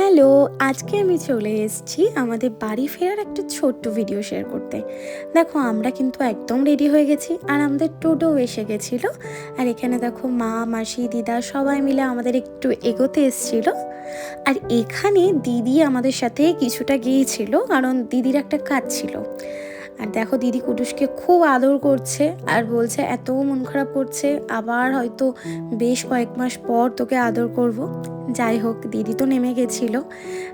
Hello, আজকে আমি চলে এসেছি আমাদের বাড়ি ফেরার একটা ছোট্ট ভিডিও শেয়ার করতে। দেখো, আমরা কিন্তু একদম রেডি হয়ে গেছি আর আমাদের টোটো এসে গেছিল। আর এখানে দেখো মা, মাসি, দিদা সবাই মিলে আমাদের একটু এগোতে এসেছিল। আর এখানে দিদি আমাদের সাথে কিছুটা গিয়েছিল, কারণ দিদির একটা কাজ ছিল। আর দেখো, দিদি কুটুসকে খুব আদর করছে আর বলছে, এত মন খারাপ করছে, আবার হয়তো বেশ কয়েক মাস পর তোকে আদর করব। যাই হোক, দিদি তো নেমে গেছিল।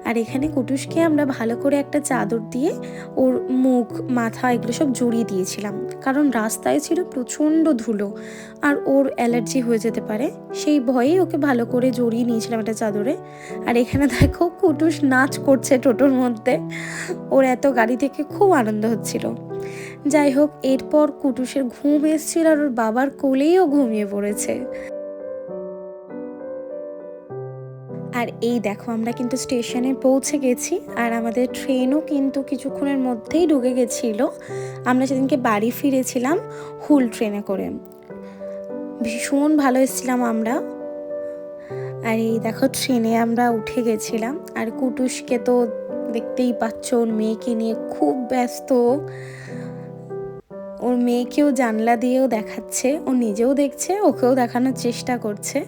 আর এখানে কুটুসকে আমরা ভালো করে একটা চাদর দিয়ে ওর মুখ, মাথা এগুলো সব জড়িয়ে দিয়েছিলাম। কারণ রাস্তায় ছিল প্রচণ্ড ধুলো আর ওর অ্যালার্জি হয়ে যেতে পারে। সেই ভয়েই ওকে ভালো করে জড়িয়ে নিয়েছিলাম একটা চাদরে। আর এখানে দেখো, কুটুস নাচ করছে টোটোর মধ্যে। ওর এত গাড়ি থেকে খুব আনন্দ হচ্ছিল। যাই হোক, এরপর কুটুসের ঘুম এসেছিল আর ওর বাবার কোলেই ও ঘুমিয়ে পড়েছে। আর এই দেখো, আমরা কিন্তু স্টেশনে পৌঁছে গেছি আর আমাদের ট্রেনও কিন্তু কিছুক্ষণের মধ্যেই ঢুকে গেছিল। আমরা সেদিনকে বাড়ি ফিরেছিলাম হুল ট্রেনে করে। ভীষণ ভালো এসেছিলাম আমরা। আর এই দেখো, ট্রেনে আমরা উঠে গেছিলাম। আর কুটুসকে তো দেখতেই পাচ্ছ, ওর মেয়েকে নিয়ে খুব ব্যস্ত। ওর মেয়েকেও জানলা দিয়েও দেখাচ্ছে, ও নিজেও দেখছে, ওকেও দেখানোর চেষ্টা করছে।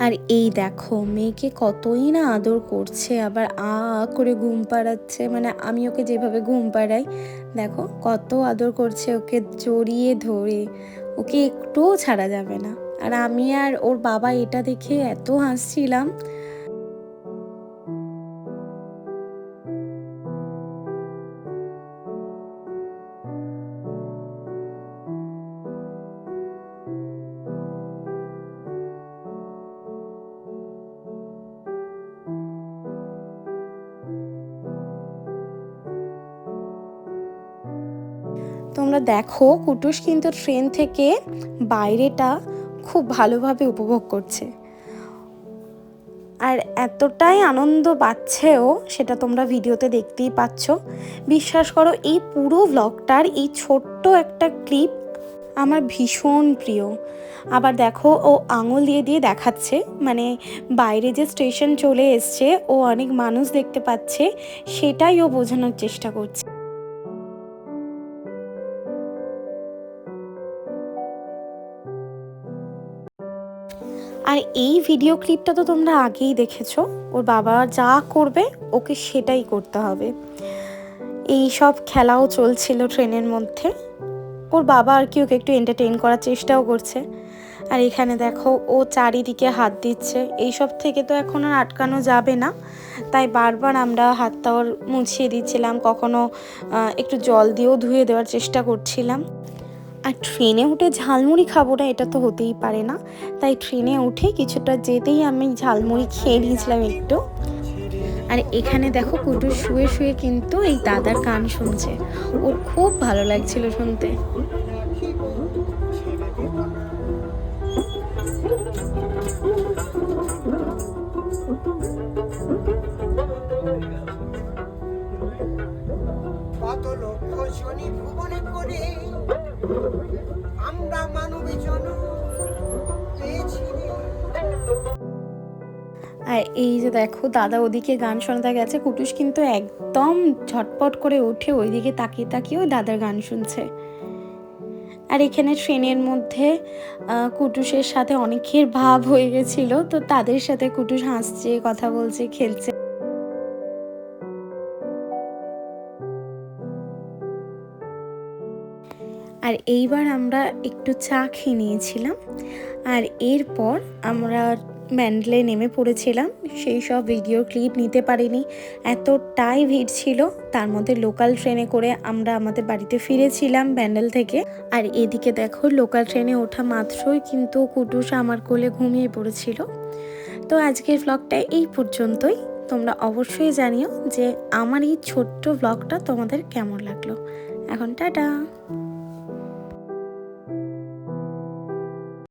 আর এই দেখো, মেয়েকে কতই না আদর করছে, আবার আ করে ঘুম পাড়াচ্ছে। মানে আমি ওকে যেভাবে ঘুম পাড়াই, দেখো কত আদর করছে ওকে জড়িয়ে ধরে। ওকে একটুও ছাড়া যাবে না। আর আমি আর ওর বাবা এটা দেখে এত হাসছিলাম তোমরা দেখো, কুটুস কিন্তু ট্রেন থেকে বাইরেটা খুব ভালোভাবে উপভোগ করছে। আর এতটাই আনন্দ পাচ্ছেও, সেটা তোমরা ভিডিওতে দেখতেই পাচ্ছ। বিশ্বাস করো, এই পুরো ব্লগটার এই ছোট্ট একটা ক্লিপ আমার ভীষণ প্রিয়। আবার দেখো, ও আঙুল দিয়ে দিয়ে দেখাচ্ছে মানে বাইরে যে স্টেশন চলে এসছে, ও অনেক মানুষ দেখতে পাচ্ছে, সেটাই ও বোঝানোর চেষ্টা করছে। আর এই ভিডিও ক্লিপটা তো তোমরা আগেই দেখেছ। ওর বাবা যা করবে, ওকে সেটাই করতে হবে। এই সব খেলাও চলছিল ট্রেনের মধ্যে। ওর বাবা আর কি ওকে একটু এন্টারটেইন করার চেষ্টাও করছে। আর এখানে দেখো, ও চারিদিকে হাত দিচ্ছে। এইসব থেকে তো এখন আর আটকানো যাবে না। তাই বারবার আমরা হাতটা ওর মুছিয়ে দিচ্ছিলাম, কখনো একটু জল দিয়েও ধুয়ে দেওয়ার চেষ্টা করছিলাম। আর ট্রেনে উঠে ঝালমুড়ি খাব না এটা তো হতেই পারে না। তাই ট্রেনে উঠে কিছুটা যেতেই আমি ঝালমুড়ি খেয়ে নিয়েছিলাম একটু। আর এখানে দেখো কুটুর শুয়ে শুয়ে কিন্তু এই দাদার গান শুনছে। ওর খুব ভালো লাগছিল শুনতে। কত লক্ষ শনি ভুবনে করে আমরা মানবী জন আর এই যে দেখো, দাদা ওদিকে গান শোনাতে গেছে, কুটুস কিন্তু একদম ঝটপট করে উঠে ওইদিকে তাকিয়ে তাকিয়ে ওই দাদার গান শুনছে। আর এখানে ট্রেনের মধ্যে কুটুসের সাথে অনেকের ভাব হয়ে গেছিল, তো তাদের সাথে কুটুস হাসছে, কথা বলছে, খেলছে। আর এইবার আমরা একটু চা খেয়ে নিয়েছিলাম। আর এরপর আমরা ব্যান্ডেলে নেমে পড়েছিলাম। সেই সব ভিডিও ক্লিপ নিতে পারিনি। এতটাই ভিড় ছিল, তার মধ্যে লোকাল ট্রেনে করে আমরা আমাদের বাড়িতে ফিরেছিলাম ব্যান্ডেল থেকে। আর এদিকে দেখো লোকাল ট্রেনে ওঠা মাত্রই কিন্তু কুটুস আমার কোলে ঘুমিয়ে পড়েছিল। তো আজকের ব্লগটা এই পর্যন্তই। তোমরা অবশ্যই জানিও যে আমার এই ছোট্ট ব্লগটা তোমাদের কেমন লাগল। এখন টাটা!